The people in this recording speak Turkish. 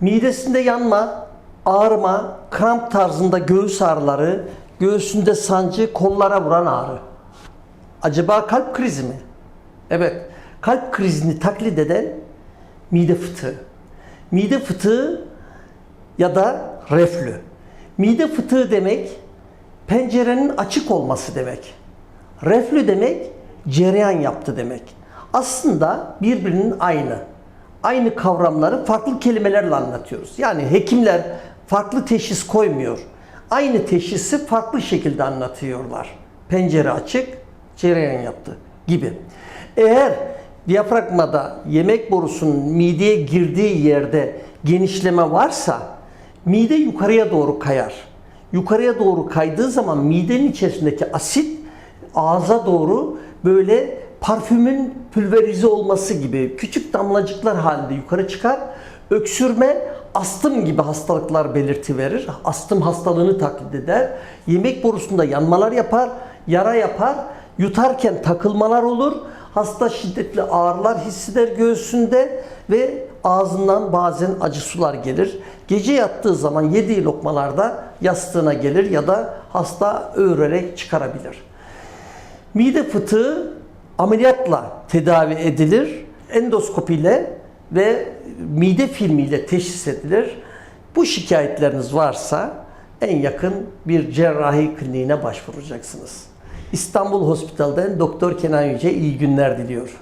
Midesinde yanma, ağrıma, kramp tarzında göğüs ağrıları, göğsünde sancı, kollara vuran ağrı. Acaba kalp krizi mi? Evet, kalp krizini taklit eden mide fıtığı. Mide fıtığı ya da reflü. Mide fıtığı demek pencerenin açık olması demek. Reflü demek cereyan yaptı demek. Aslında birbirinin aynı. Aynı kavramları farklı kelimelerle anlatıyoruz. Yani hekimler farklı teşhis koymuyor. Aynı teşhisi farklı şekilde anlatıyorlar. Pencere açık, cereyan yaptı gibi. Eğer diyafragmada yemek borusunun mideye girdiği yerde genişleme varsa mide yukarıya doğru kayar. Yukarıya doğru kaydığı zaman midenin içerisindeki asit ağza doğru böyle parfümün pülverize olması gibi küçük damlacıklar halinde yukarı çıkar. Öksürme, astım gibi hastalıklar belirti verir. Astım hastalığını taklit eder. Yemek borusunda yanmalar yapar, yara yapar. Yutarken takılmalar olur. Hasta şiddetli ağrılar hisseder göğsünde ve ağzından bazen acı sular gelir. Gece yattığı zaman yediği lokmalarda yastığına gelir ya da hasta öğrerek çıkarabilir. Mide fıtığı ameliyatla tedavi edilir. Endoskopiyle ve mide filmiyle teşhis edilir. Bu şikayetleriniz varsa en yakın bir cerrahi kliniğine başvuracaksınız. İstanbul Hospital'den Doktor Kenan Yüce iyi günler diliyor.